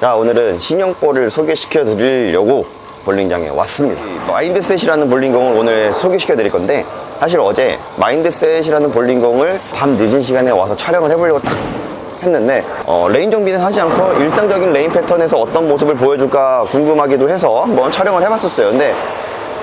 자 오늘은 신형볼을 소개시켜 드리려고 볼링장에 왔습니다. 마인드셋이라는 볼링공을 오늘 소개시켜 드릴 건데 사실 어제 마인드셋이라는 볼링공을 밤 늦은 시간에 와서 촬영을 해보려고 딱 했는데 어, 레인 정비는 하지 않고 일상적인 레인 패턴에서 어떤 모습을 보여줄까 궁금하기도 해서 한번 촬영을 해봤었어요. 근데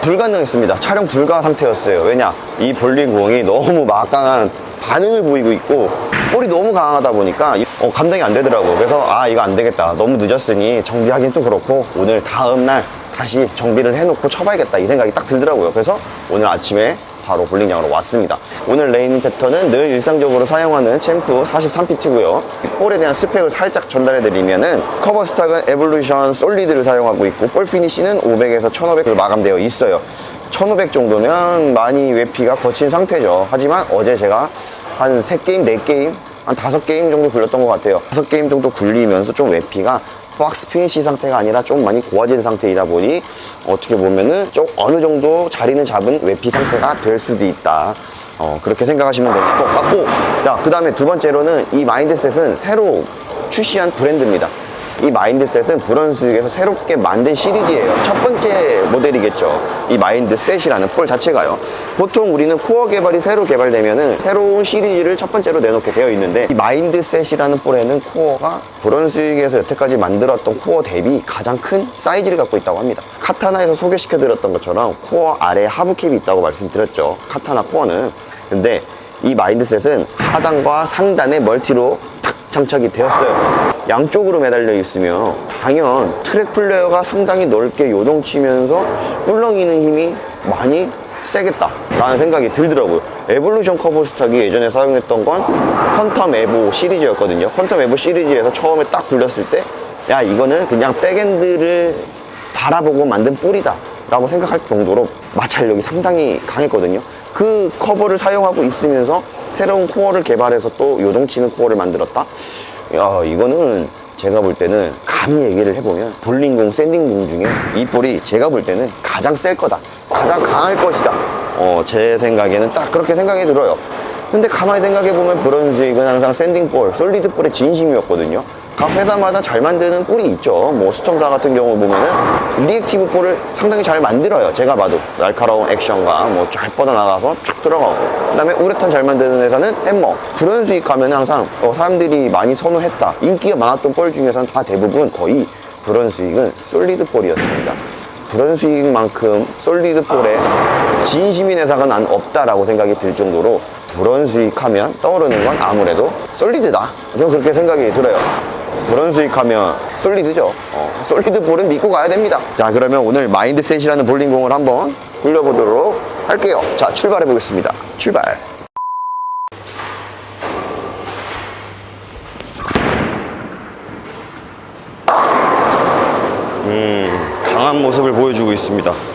불가능했습니다. 촬영 불가 상태였어요. 왜냐? 이 볼링공이 너무 막강한 반응을 보이고 있고 볼이 너무 강하다 보니까 어, 감당이 안 되더라고요. 그래서 아 이거 안 되겠다. 너무 늦었으니 정비하기는 또 그렇고 오늘 다음 날 다시 정비를 해놓고 쳐봐야겠다 이 생각이 딱 들더라고요. 그래서 오늘 아침에 바로 볼링장으로 왔습니다. 오늘 레인 패턴은 늘 일상적으로 사용하는 챔프 43피트고요. 볼에 대한 스펙을 살짝 전달해 드리면은 커버 스탁은 에볼루션 솔리드를 사용하고 있고 볼 피니시는 500에서 1500으로 마감되어 있어요 1500 정도면 많이 외피가 거친 상태죠 하지만 어제 제가 한 3게임 4게임 한 5게임 정도 굴렸던 것 같아요 5게임 정도 굴리면서 좀 외피가 박스 피니시 상태가 아니라 좀 많이 고와진 상태이다 보니 어떻게 보면은 좀 어느 정도 자리는 잡은 외피 상태가 될 수도 있다. 어, 그렇게 생각하시면 될 것 같고, 야, 그 다음에 두 번째로는 이 마인드셋은 새로 출시한 브랜드입니다. 이 마인드셋은 브런스에서 새롭게 만든 시리즈예요. 첫 번째 모델이겠죠. 이 마인드셋이라는 볼 자체가요. 보통 우리는 코어 개발이 새로 개발되면은 새로운 시리즈를 첫 번째로 내놓게 되어 있는데 이 마인드셋이라는 볼에는 코어가 브런스에서 여태까지 만들었던 코어 대비 가장 큰 사이즈를 갖고 있다고 합니다. 카타나에서 소개시켜 드렸던 것처럼 코어 아래 하부캡이 있다고 말씀드렸죠. 카타나 코어는. 근데 이 마인드셋은 하단과 상단의 멀티로 탁 장착이 되었어요. 양쪽으로 매달려 있으면 당연 트랙 플레이어가 상당히 넓게 요동치면서 꿀렁이는 힘이 많이 세겠다 라는 생각이 들더라고요. 에볼루션 커브 스탁이 예전에 사용했던 건 퀀텀 에보 시리즈였거든요. 퀀텀 에보 시리즈에서 처음에 딱 굴렸을 때 야 이거는 그냥 백엔드를 바라보고 만든 볼이다 라고 생각할 정도로 마찰력이 상당히 강했거든요. 그 커버를 사용하고 있으면서 새로운 코어를 개발해서 또 요동치는 코어를 만들었다 야 이거는 제가 볼 때는 감히 얘기를 해보면 볼링공 샌딩공 중에 이 볼이 제가 볼 때는 가장 셀 거다. 가장 강할 것이다. 어, 제 생각에는 딱 그렇게 생각이 들어요. 근데 가만히 생각해보면 브런스윅은 항상 샌딩볼 솔리드 볼의 진심이었거든요 각 회사마다 잘 만드는 볼이 있죠. 뭐 스톰사 같은 경우 보면은 리액티브 볼을 상당히 잘 만들어요. 제가 봐도. 날카로운 액션과 뭐 잘 뻗어나가서 쭉 들어가고. 그 다음에 우레탄 잘 만드는 회사는 햄머. 브런스윅 가면 항상 어, 사람들이 많이 선호했다. 인기가 많았던 볼 중에서는 다 대부분 거의 브런스윅은 솔리드 볼이었습니다. 브런스윅만큼 솔리드 볼에 진심인 회사가 난 없다라고 생각이 들 정도로 브런스윅 하면 떠오르는 건 아무래도 솔리드다. 저는 그렇게 생각이 들어요 브런스윅 하면 솔리드죠. 어, 솔리드 볼은 믿고 가야 됩니다. 자 그러면 오늘 마인드셋이라는 볼링공을 한번 굴려보도록 할게요. 자 출발해 보겠습니다. 출발. 음 강한 모습을 보여주고 있습니다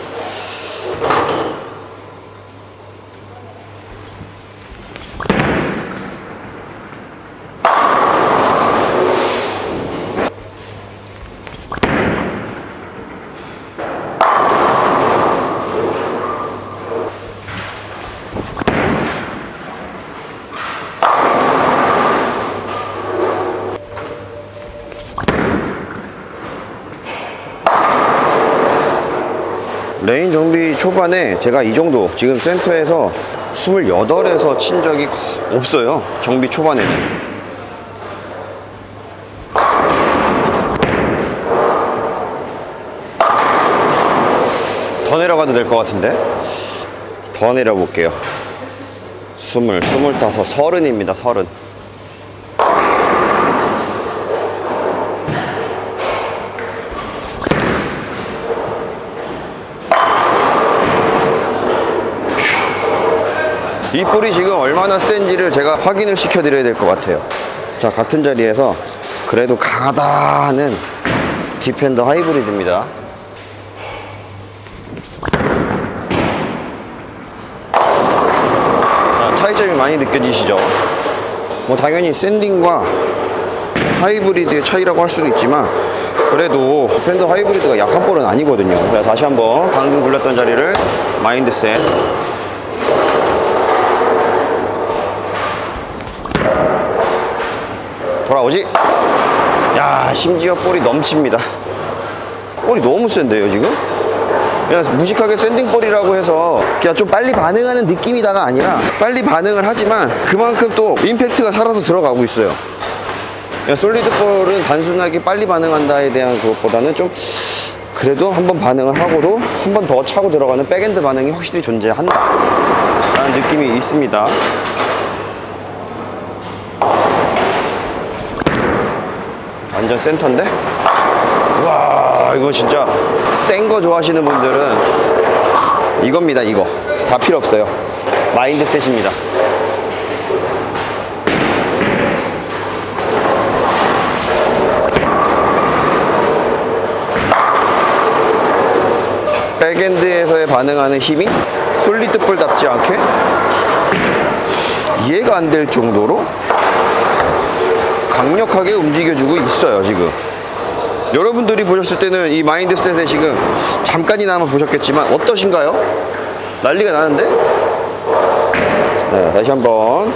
레인 정비 초반에 제가 이 정도 지금 센터에서 28에서 친 적이 없어요 정비 초반에는. 더 내려가도 될 것 같은데? 더 내려볼게요. 20, 25, 30입니다 30 이 볼이 지금 얼마나 센지를 제가 확인을 시켜 드려야 될 것 같아요. 자 같은 자리에서 그래도 강하다는 디펜더 하이브리드입니다. 자, 차이점이 많이 느껴지시죠? 뭐 당연히 샌딩과 하이브리드의 차이라고 할 수도 있지만 그래도 디펜더 하이브리드가 약한 볼은 아니거든요. 자, 다시 한번 방금 굴렸던 자리를 마인드셋 돌아오지 야, 심지어 볼이 넘칩니다. 볼이 너무 센데요, 지금? 그냥 무식하게 샌딩볼이라고 해서 그냥 좀 빨리 반응하는 느낌이다가 아니라 빨리 반응을 하지만 그만큼 또 임팩트가 살아서 들어가고 있어요. 그냥 솔리드볼은 단순하게 빨리 반응한다에 대한 그것보다는 좀 그래도 한번 반응을 하고도 한 번 더 차고 들어가는 백엔드 반응이 확실히 존재한다 라는 느낌이 있습니다 완전 센터인데? 와 이거 진짜 센 거 좋아하시는 분들은 이겁니다 이거. 다 필요 없어요. 마인드셋입니다. 백엔드에서의 반응하는 힘이 솔리드볼 답지 않게 이해가 안 될 정도로 강력하게 움직여주고 있어요 지금 여러분들이 보셨을 때는 이 마인드셋에 지금 잠깐이나마 보셨겠지만 어떠신가요? 난리가 나는데? 네, 다시 한번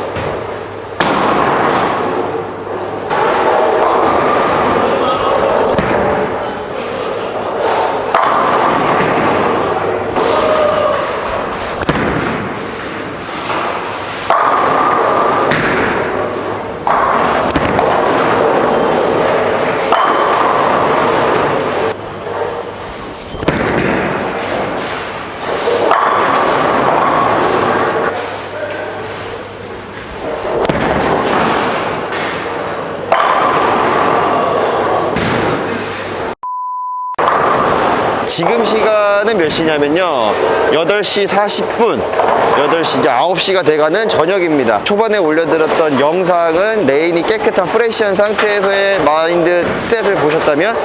지금 시냐면요. 8시 40분. 8시 이제 9시가 돼가는 저녁입니다. 초반에 올려드렸던 영상은 레인이 깨끗한 프레시한 상태에서의 마인드 셋을 보셨다면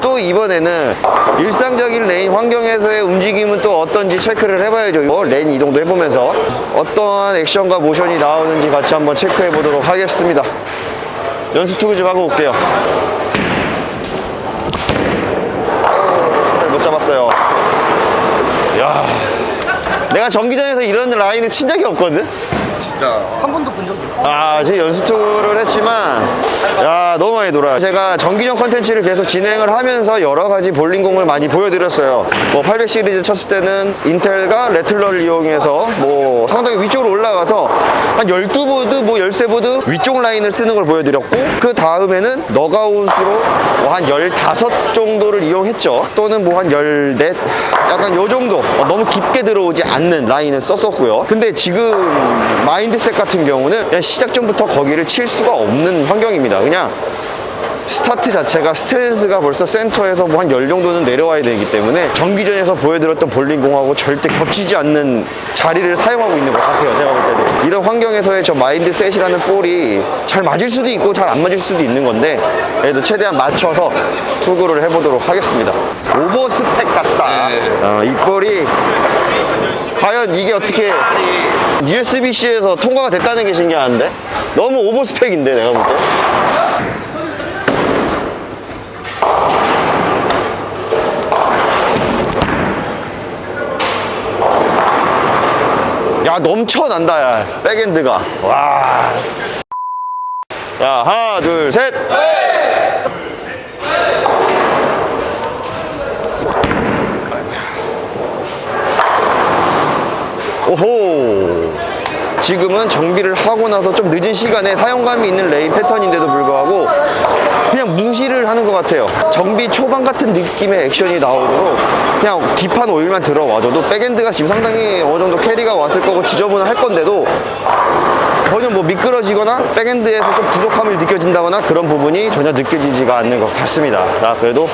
또 이번에는 일상적인 레인 환경에서의 움직임은 또 어떤지 체크를 해봐야죠. 뭐 레인 이동도 해보면서 어떠한 액션과 모션이 나오는지 같이 한번 체크해 보도록 하겠습니다. 연습 투구 좀 하고 올게요. 잘못 잡았어요. 야, 내가 정기전에서 이런 라인을 친 적이 없거든. 진짜 한 번도 본 적이 아, 제 연습 투를 했지만, 야, 너무 많이 놀아요. 제가 정기전 컨텐츠를 계속 진행을 하면서 여러 가지 볼링공을 많이 보여드렸어요. 뭐, 800 시리즈 쳤을 때는 인텔과 레틀러를 이용해서 뭐, 상당히 위쪽으로 올라가서 한 12보드, 뭐, 13보드 위쪽 라인을 쓰는 걸 보여드렸고, 그 다음에는 너가웃으로 뭐 한 15 정도를 이용했죠. 또는 뭐 한 14, 약간 요 정도. 어, 너무 깊게 들어오지 않는 라인을 썼었고요. 근데 지금 마인드셋 같은 경우는 그냥 시작 전부터 거기를 칠 수가 없는 환경입니다. 그냥 스타트 자체가 스탠스가 벌써 센터에서 뭐 한 열 정도는 내려와야 되기 때문에 정기전에서 보여드렸던 볼링공하고 절대 겹치지 않는 자리를 사용하고 있는 것 같아요. 제가 볼 때도. 이런 환경에서의 저 마인드셋이라는 볼이 잘 맞을 수도 있고 잘 안 맞을 수도 있는 건데 그래도 최대한 맞춰서 투구를 해보도록 하겠습니다. 오버 스펙 같다. 어, 이 볼이 과연 이게 어떻게 USB-C에서 통과가 됐다는 게 신기한데? 너무 오버 스펙인데 내가 볼 때. 야 넘쳐난다 야 백엔드가 와. 자 하나 둘 셋. 오호. 지금은 정비를 하고 나서 좀 늦은 시간에 사용감이 있는 레인 패턴인데도 불구하고 그냥 무시를 하는 것 같아요. 정비 초반 같은 느낌의 액션이 나오도록 그냥 딥한 오일만 들어와줘도 백엔드가 지금 상당히 어느 정도 캐리가 왔을 거고 지저분할 건데도 전혀 뭐 미끄러지거나 백엔드에서 좀 부족함을 느껴진다거나 그런 부분이 전혀 느껴지지가 않는 것 같습니다. 자, 그래도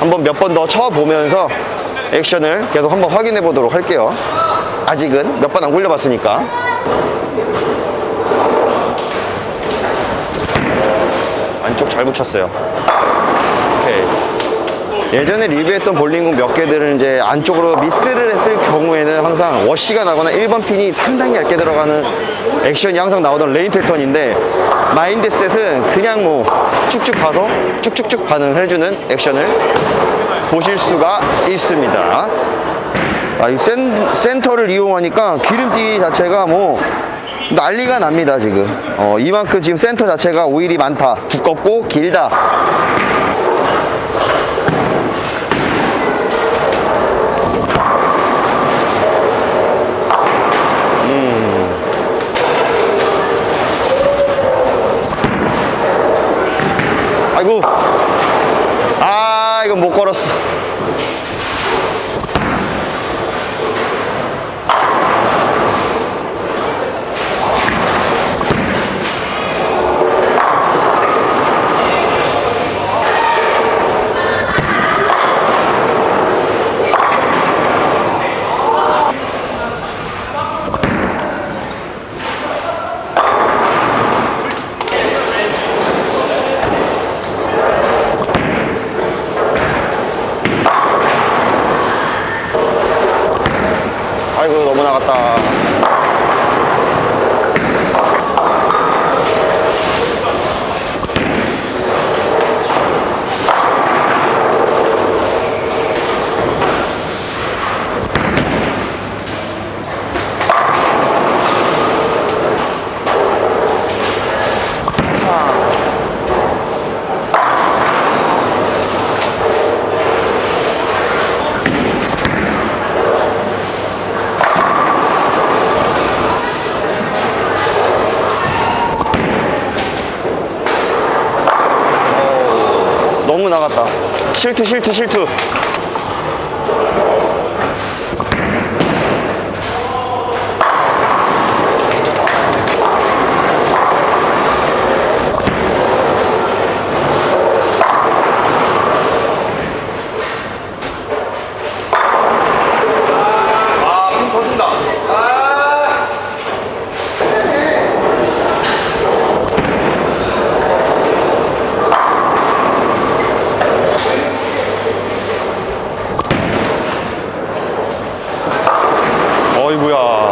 한번 몇 번 더 쳐보면서 액션을 계속 한번 확인해 보도록 할게요. 아직은 몇 번 안 굴려봤으니까. 안쪽 잘 붙였어요. 예전에 리뷰했던 볼링공 몇 개들은 이제 안쪽으로 미스를 했을 경우에는 항상 워시가 나거나 1번 핀이 상당히 얇게 들어가는 액션이 항상 나오던 레인 패턴인데 마인드셋은 그냥 뭐 쭉쭉 가서 쭉쭉쭉 반응을 해주는 액션을 보실 수가 있습니다. 아, 이 센, 센터를 이용하니까 기름띠 자체가 뭐 난리가 납니다 지금. 어, 이만큼 지금 센터 자체가 오일이 많다. 두껍고 길다. 아이고. 아 이거 못 걸었어 아이고 너 실투 실투 실투 아핑 터진다 어이구야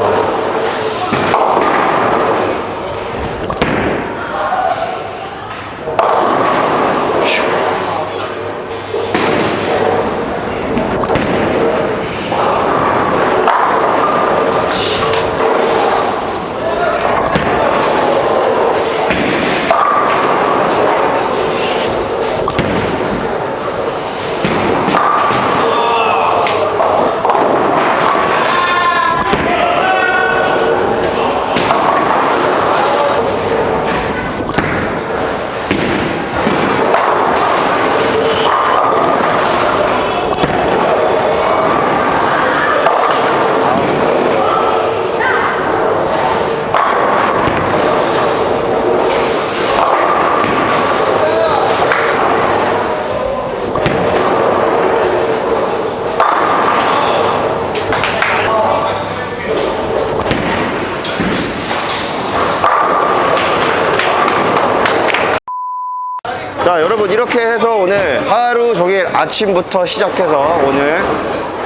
자 여러분 이렇게 해서 오늘 하루 종일 아침부터 시작해서 오늘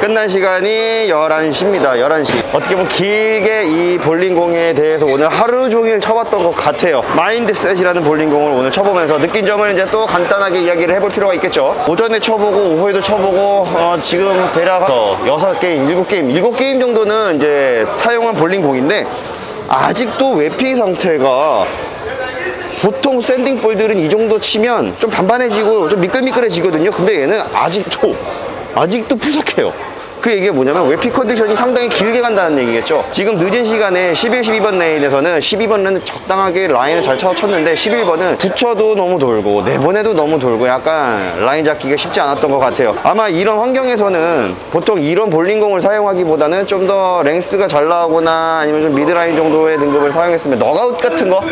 끝난 시간이 11시입니다. 11시. 어떻게 보면 길게 이 볼링공에 대해서 오늘 하루 종일 쳐봤던 것 같아요. 마인드셋이라는 볼링공을 오늘 쳐보면서 느낀 점을 이제 또 간단하게 이야기를 해볼 필요가 있겠죠. 오전에 쳐보고 오후에도 쳐보고 어, 지금 대략 6게임 7게임 7게임 정도는 이제 사용한 볼링공인데 아직도 외피 상태가 보통 샌딩 볼들은 이 정도 치면 좀 반반해지고 좀 미끌미끌해지거든요. 근데 얘는 아직도 아직도 푸석해요. 그 얘기가 뭐냐면 외피 컨디션이 상당히 길게 간다는 얘기겠죠. 지금 늦은 시간에 11, 12번 레인에서는 12번은 적당하게 라인을 잘 쳐서 쳤는데 11번은 붙여도 너무 돌고 내보내도 너무 돌고 약간 라인 잡기가 쉽지 않았던 것 같아요. 아마 이런 환경에서는 보통 이런 볼링공을 사용하기보다는 좀 더 랭스가 잘 나오거나 아니면 좀 미드라인 정도의 등급을 사용했으면 너가웃 같은 거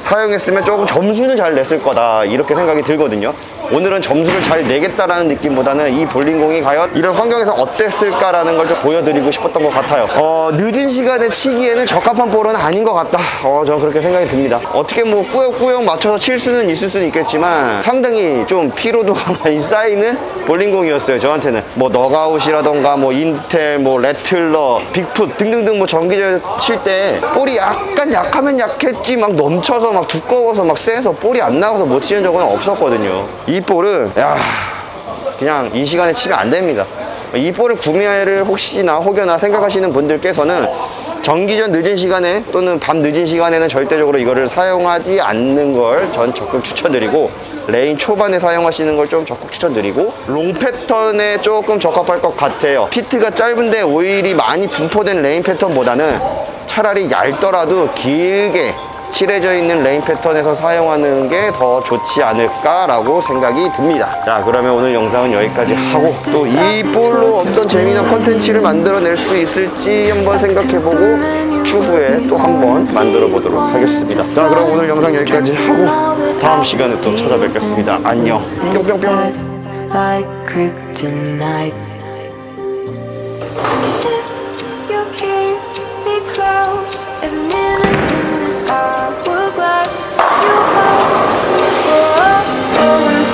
사용했으면 조금 점수는 잘 냈을 거다 이렇게 생각이 들거든요 오늘은 점수를 잘 내겠다라는 느낌보다는 이 볼링공이 과연 이런 환경에서 어땠을까라는 걸 좀 보여드리고 싶었던 것 같아요. 어, 늦은 시간에 치기에는 적합한 볼은 아닌 것 같다. 어, 저는 그렇게 생각이 듭니다. 어떻게 뭐 꾸역꾸역 맞춰서 칠 수는 있을 수는 있겠지만 상당히 좀 피로도가 많이 쌓이는 볼링공이었어요 저한테는. 뭐 너가웃이라던가 뭐 인텔 뭐 레틀러 빅풋 등등등 뭐 전기절 칠때 볼이 약간 약하면 약했지 막 넘쳐서 막 두꺼워서 막 세서 볼이 안 나가서 못 치는 적은 없었거든요. 이 볼은 야 그냥 이 시간에 치면 안 됩니다. 이 볼을 구매를 혹시나 혹여나 생각하시는 분들께서는 정기전 늦은 시간에 또는 밤 늦은 시간에는 절대적으로 이거를 사용하지 않는 걸 전 적극 추천드리고 레인 초반에 사용하시는 걸 좀 적극 추천드리고 롱 패턴에 조금 적합할 것 같아요. 피트가 짧은데 오일이 많이 분포된 레인 패턴보다는 차라리 얇더라도 길게 칠해져 있는 레인 패턴에서 사용하는 게 더 좋지 않을까라고 생각이 듭니다. 자, 그러면 오늘 영상은 여기까지 하고 또 이 볼로 어떤 재미난 컨텐츠를 만들어낼 수 있을지 한번 생각해보고 추후에 또 한번 만들어 보도록 하겠습니다. 자, 그럼 오늘 영상 여기까지 하고 다음 시간에 또 찾아뵙겠습니다. 안녕. 뿅뿅뿅. Close, every minute hourglass, you hold. Oh, oh, oh,